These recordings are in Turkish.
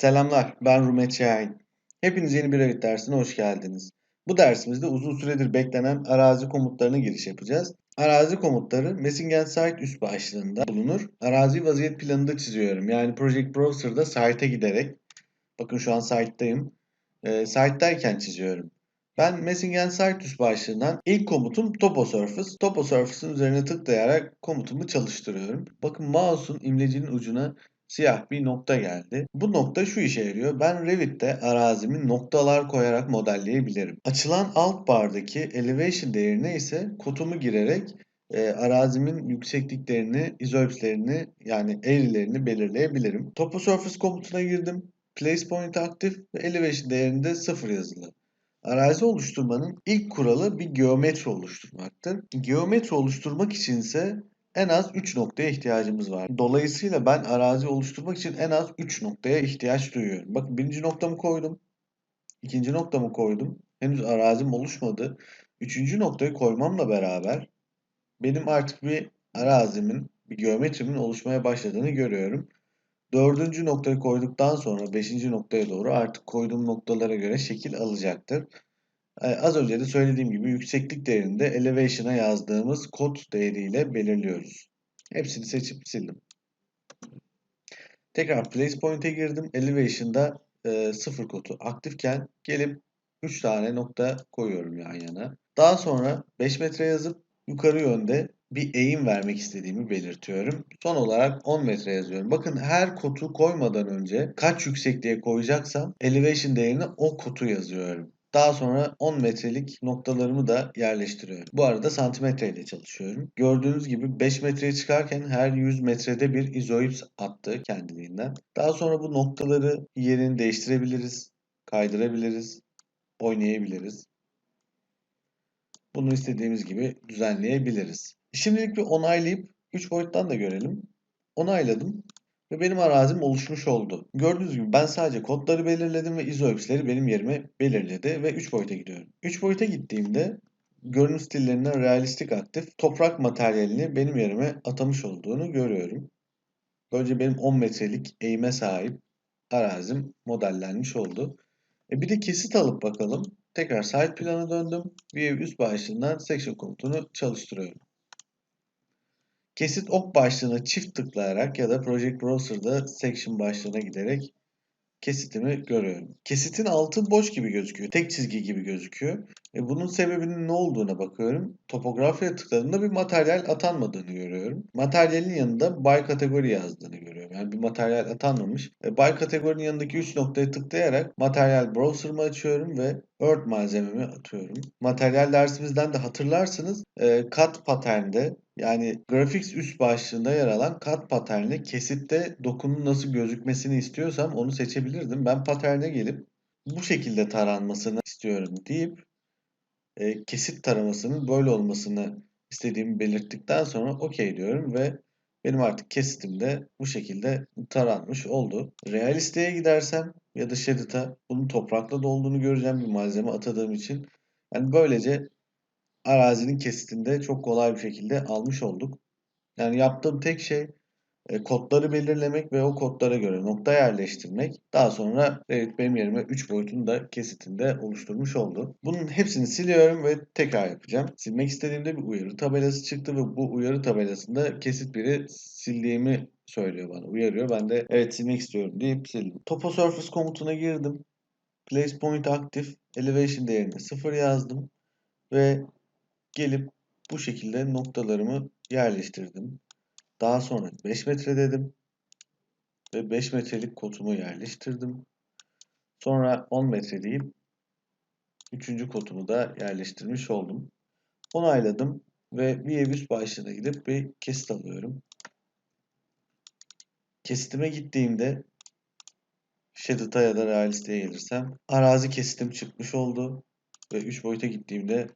Selamlar, ben Rumet Şahin. Hepiniz yeni bir Revit dersine hoş geldiniz. Bu dersimizde uzun süredir beklenen arazi komutlarına giriş yapacağız. Arazi komutları Mesingen Site üst başlığında bulunur. Arazi vaziyet planını da çiziyorum. Yani Project Browser'da site'e giderek, bakın şu an site'dayım, e, site'dayken çiziyorum. Ben Mesingen Site üst başlığından ilk komutum Topo Surface. Topo Surface'ın üzerine tıklayarak komutumu çalıştırıyorum. Bakın mouse'un imlecinin ucuna siyah bir nokta geldi. Bu nokta şu işe yarıyor. Ben Revit'te arazimi noktalar koyarak modelleyebilirim. Açılan alt bardaki elevation değerine ise kotumu girerek e, arazimin yüksekliklerini, izoipslerini yani eğrilerini belirleyebilirim. Topo Surface komutuna girdim. Place point aktif ve elevation değerinde 0 yazılı. Arazi oluşturmanın ilk kuralı bir geometri oluşturmaktır. Geometri oluşturmak için ise en az 3 noktaya ihtiyacımız var. Dolayısıyla ben arazi oluşturmak için en az 3 noktaya ihtiyaç duyuyorum. Bakın birinci noktamı koydum. ikinci noktamı koydum. Henüz arazim oluşmadı. Üçüncü noktayı koymamla beraber benim artık bir arazimin, bir geometrimin oluşmaya başladığını görüyorum. Dördüncü noktayı koyduktan sonra beşinci noktaya doğru artık koyduğum noktalara göre şekil alacaktır. Az önce de söylediğim gibi yükseklik değerinde elevation'a yazdığımız kod değeriyle belirliyoruz. Hepsini seçip sildim. Tekrar place point'e girdim. Elevation'da e, sıfır kodu aktifken gelip 3 tane nokta koyuyorum yan yana. Daha sonra 5 metre yazıp yukarı yönde bir eğim vermek istediğimi belirtiyorum. Son olarak 10 metre yazıyorum. Bakın her kotu koymadan önce kaç yüksekliğe koyacaksam elevation değerine o kotu yazıyorum. Daha sonra 10 metrelik noktalarımı da yerleştiriyorum. Bu arada santimetre ile çalışıyorum. Gördüğünüz gibi 5 metreye çıkarken her 100 metrede bir izoips attı kendiliğinden. Daha sonra bu noktaları yerini değiştirebiliriz, kaydırabiliriz, oynayabiliriz. Bunu istediğimiz gibi düzenleyebiliriz. Şimdilik bir onaylayıp 3 boyuttan da görelim. Onayladım ve benim arazim oluşmuş oldu. Gördüğünüz gibi ben sadece kodları belirledim ve izoipsleri benim yerime belirledi ve 3 boyuta gidiyorum. 3 boyuta gittiğimde görünüm stillerinden realistik aktif toprak materyalini benim yerime atamış olduğunu görüyorum. Böylece benim 10 metrelik eğime sahip arazim modellenmiş oldu. E bir de kesit alıp bakalım. Tekrar site plana döndüm. View üst başlığından section komutunu çalıştırıyorum. Kesit ok başlığına çift tıklayarak ya da Project Browser'da section başlığına giderek kesitimi görüyorum. Kesitin altı boş gibi gözüküyor. Tek çizgi gibi gözüküyor. E bunun sebebinin ne olduğuna bakıyorum. Topografya tıkladığımda bir materyal atanmadığını görüyorum. Materyalin yanında by kategori yazdığını görüyorum. Yani bir materyal atanmamış. E, by kategorinin yanındaki 3 noktaya tıklayarak materyal browser'ımı açıyorum ve Earth malzememi atıyorum. Materyal dersimizden de hatırlarsınız. E, cut pattern'de yani Graphics üst başlığında yer alan kat paternli kesitte dokunun nasıl gözükmesini istiyorsam onu seçebilirdim. Ben paterne gelip bu şekilde taranmasını istiyorum deyip e, kesit taramasının böyle olmasını istediğimi belirttikten sonra OK diyorum ve benim artık kesitim de bu şekilde taranmış oldu. Realisteye gidersem ya da Shaded'a bunun toprakla dolduğunu göreceğim bir malzeme atadığım için. Yani böylece arazinin kesitinde çok kolay bir şekilde almış olduk. Yani yaptığım tek şey e, kodları belirlemek ve o kodlara göre nokta yerleştirmek. Daha sonra evet benim yerime 3 boyutunu da kesitinde oluşturmuş oldu. Bunun hepsini siliyorum ve tekrar yapacağım. Silmek istediğimde bir uyarı tabelası çıktı ve bu uyarı tabelasında kesit biri sildiğimi söylüyor bana, uyarıyor. Ben de evet silmek istiyorum deyip sildim. Topo Surface komutuna girdim. Place point aktif, elevation değerini 0 yazdım ve gelip bu şekilde noktalarımı yerleştirdim. Daha sonra 5 metre dedim ve 5 metrelik kotumu yerleştirdim. Sonra 10 metre deyip 3. kotumu da yerleştirmiş oldum. Onayladım ve bir üst başlığına gidip bir kesit alıyorum. Kesitime gittiğimde Shaded'a ya da Realist'e gelirsem arazi kesitim çıkmış oldu ve 3 boyuta gittiğimde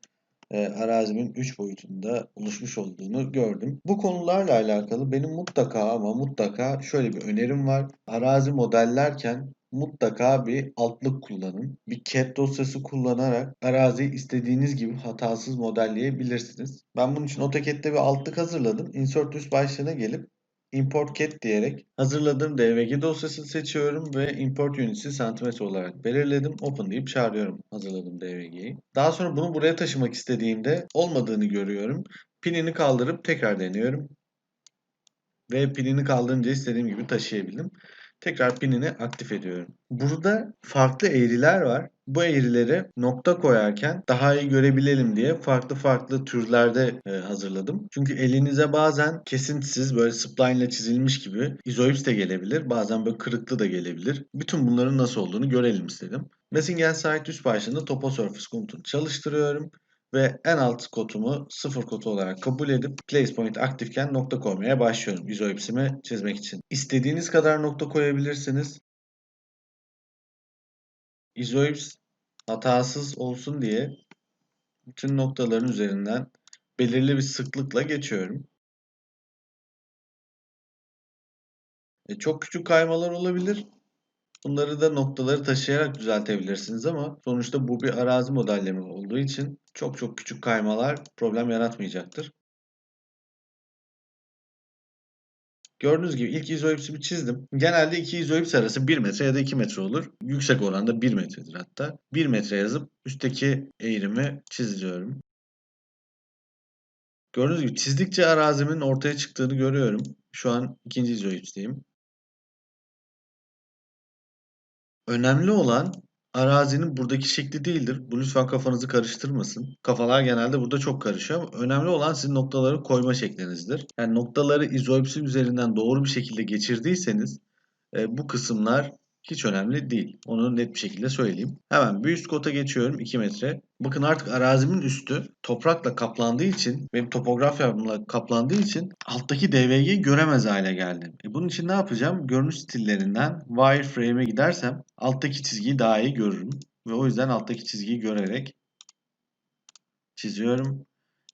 e, arazimin 3 boyutunda oluşmuş olduğunu gördüm. Bu konularla alakalı benim mutlaka ama mutlaka şöyle bir önerim var. Arazi modellerken mutlaka bir altlık kullanın. Bir CAD dosyası kullanarak araziyi istediğiniz gibi hatasız modelleyebilirsiniz. Ben bunun için AutoCAD'de bir altlık hazırladım. Insert üst başlığına gelip import cat diyerek hazırladığım DVG dosyasını seçiyorum ve import units'i santimetre olarak belirledim. Open deyip çağırıyorum hazırladığım DVG'yi. Daha sonra bunu buraya taşımak istediğimde olmadığını görüyorum. Pinini kaldırıp tekrar deniyorum. Ve pinini kaldırınca istediğim gibi taşıyabildim. Tekrar pinini aktif ediyorum. Burada farklı eğriler var. Bu eğrileri nokta koyarken daha iyi görebilelim diye farklı farklı türlerde e, hazırladım. Çünkü elinize bazen kesintisiz böyle spline ile çizilmiş gibi izoips de gelebilir. Bazen böyle kırıklı da gelebilir. Bütün bunların nasıl olduğunu görelim istedim. Mesingen site üst başlığında Topo Surface komutunu çalıştırıyorum ve en alt kotumu sıfır kotu olarak kabul edip place point aktifken nokta koymaya başlıyorum izoipsimi çizmek için. İstediğiniz kadar nokta koyabilirsiniz. Izoips hatasız olsun diye bütün noktaların üzerinden belirli bir sıklıkla geçiyorum. E, çok küçük kaymalar olabilir. Bunları da noktaları taşıyarak düzeltebilirsiniz ama sonuçta bu bir arazi modelleme olduğu için çok çok küçük kaymalar problem yaratmayacaktır. Gördüğünüz gibi ilk izoipsimi çizdim. Genelde iki izoips arası 1 metre ya da 2 metre olur. Yüksek oranda 1 metredir hatta. 1 metre yazıp üstteki eğrimi çiziyorum. Gördüğünüz gibi çizdikçe arazimin ortaya çıktığını görüyorum. Şu an ikinci izoipsteyim. Önemli olan arazinin buradaki şekli değildir. Bu lütfen kafanızı karıştırmasın. Kafalar genelde burada çok karışıyor ama önemli olan sizin noktaları koyma şeklinizdir. Yani noktaları izoipsi üzerinden doğru bir şekilde geçirdiyseniz e, bu kısımlar hiç önemli değil. Onu net bir şekilde söyleyeyim. Hemen bir üst kota geçiyorum 2 metre. Bakın artık arazimin üstü toprakla kaplandığı için, benim topografyamla kaplandığı için alttaki DVG'yi göremez hale geldim. E bunun için ne yapacağım? Görünüş stillerinden wireframe'e gidersem alttaki çizgiyi daha iyi görürüm. Ve o yüzden alttaki çizgiyi görerek çiziyorum.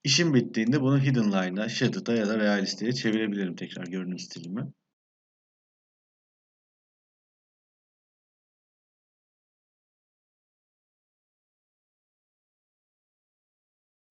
İşim bittiğinde bunu hidden line'a, shaded'a ya da realist'e çevirebilirim tekrar görünüm stilimi.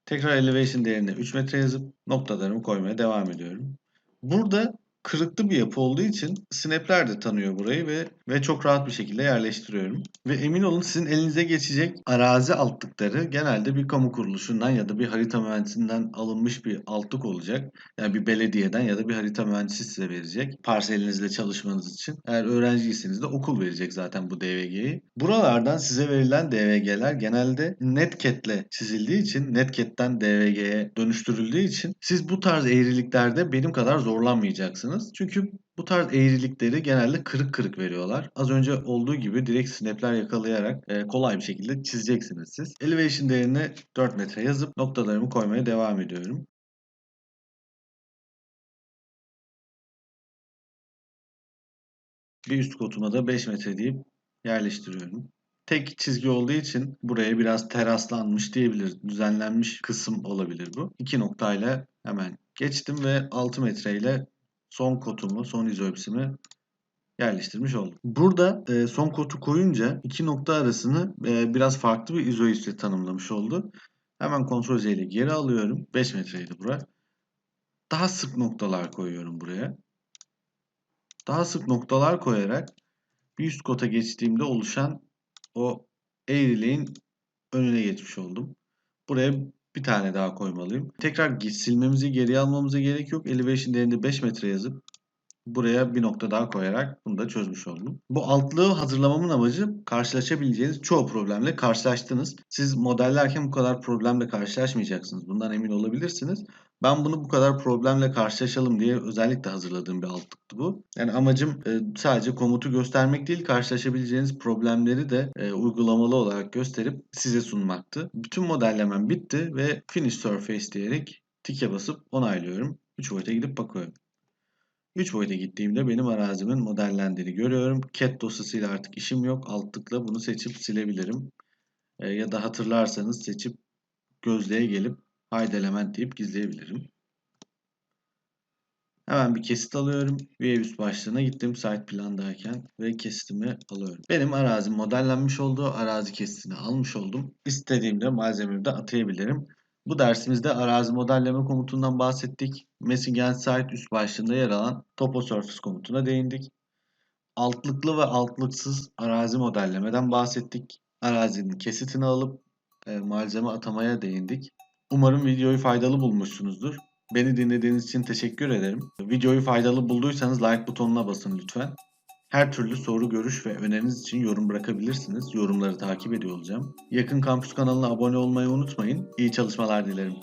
Tekrar elevation değerine 3 metre yazıp noktalarımı koymaya devam ediyorum. Burada kırıklı bir yapı olduğu için snapler de tanıyor burayı ve ve çok rahat bir şekilde yerleştiriyorum. Ve emin olun sizin elinize geçecek arazi altlıkları genelde bir kamu kuruluşundan ya da bir harita mühendisinden alınmış bir altlık olacak. Yani bir belediyeden ya da bir harita mühendisi size verecek parselinizle çalışmanız için. Eğer öğrenciyseniz de okul verecek zaten bu DVG'yi. Buralardan size verilen DVG'ler genelde netcat'le çizildiği için, netcat'ten DVG'ye dönüştürüldüğü için siz bu tarz eğriliklerde benim kadar zorlanmayacaksınız. Çünkü bu tarz eğrilikleri genelde kırık kırık veriyorlar. Az önce olduğu gibi direkt snapler yakalayarak e, kolay bir şekilde çizeceksiniz siz. Elevation değerini 4 metre yazıp noktalarımı koymaya devam ediyorum. Bir üst kotuma da 5 metre deyip yerleştiriyorum. Tek çizgi olduğu için buraya biraz teraslanmış diyebiliriz. Düzenlenmiş kısım olabilir bu. İki noktayla hemen geçtim ve 6 metreyle son kotumu, son izoipsimi yerleştirmiş oldum. Burada e, son kotu koyunca iki nokta arasını e, biraz farklı bir izoipsle tanımlamış oldu. Hemen kontrol Z ile geri alıyorum. 5 metreydi bura. Daha sık noktalar koyuyorum buraya. Daha sık noktalar koyarak bir üst kota geçtiğimde oluşan o eğriliğin önüne geçmiş oldum. Buraya bir tane daha koymalıyım. Tekrar silmemizi geriye almamıza gerek yok. Elevation değerinde 5 metre yazıp buraya bir nokta daha koyarak bunu da çözmüş oldum. Bu altlığı hazırlamamın amacı karşılaşabileceğiniz çoğu problemle karşılaştınız. Siz modellerken bu kadar problemle karşılaşmayacaksınız. Bundan emin olabilirsiniz. Ben bunu bu kadar problemle karşılaşalım diye özellikle hazırladığım bir altlıktı bu. Yani amacım e, sadece komutu göstermek değil, karşılaşabileceğiniz problemleri de e, uygulamalı olarak gösterip size sunmaktı. Bütün modellemem bitti ve Finish Surface diyerek tike basıp onaylıyorum. 3 boyuta gidip bakıyorum. 3 boyuta gittiğimde benim arazimin modellendiğini görüyorum. CAD dosyasıyla artık işim yok. Alt tıkla bunu seçip silebilirim. E, ya da hatırlarsanız seçip gözlüğe gelip hide element deyip gizleyebilirim. Hemen bir kesit alıyorum. View üst başlığına gittim site plandayken ve kesitimi alıyorum. Benim arazim modellenmiş olduğu arazi kesitini almış oldum. İstediğimde malzememi de atayabilirim. Bu dersimizde arazi modelleme komutundan bahsettik. Messing and Site üst başlığında yer alan Topo Surface komutuna değindik. Altlıklı ve altlıksız arazi modellemeden bahsettik. Arazinin kesitini alıp e, malzeme atamaya değindik. Umarım videoyu faydalı bulmuşsunuzdur. Beni dinlediğiniz için teşekkür ederim. Videoyu faydalı bulduysanız like butonuna basın lütfen. Her türlü soru, görüş ve öneriniz için yorum bırakabilirsiniz. Yorumları takip ediyor olacağım. Yakın Kampüs kanalına abone olmayı unutmayın. İyi çalışmalar dilerim.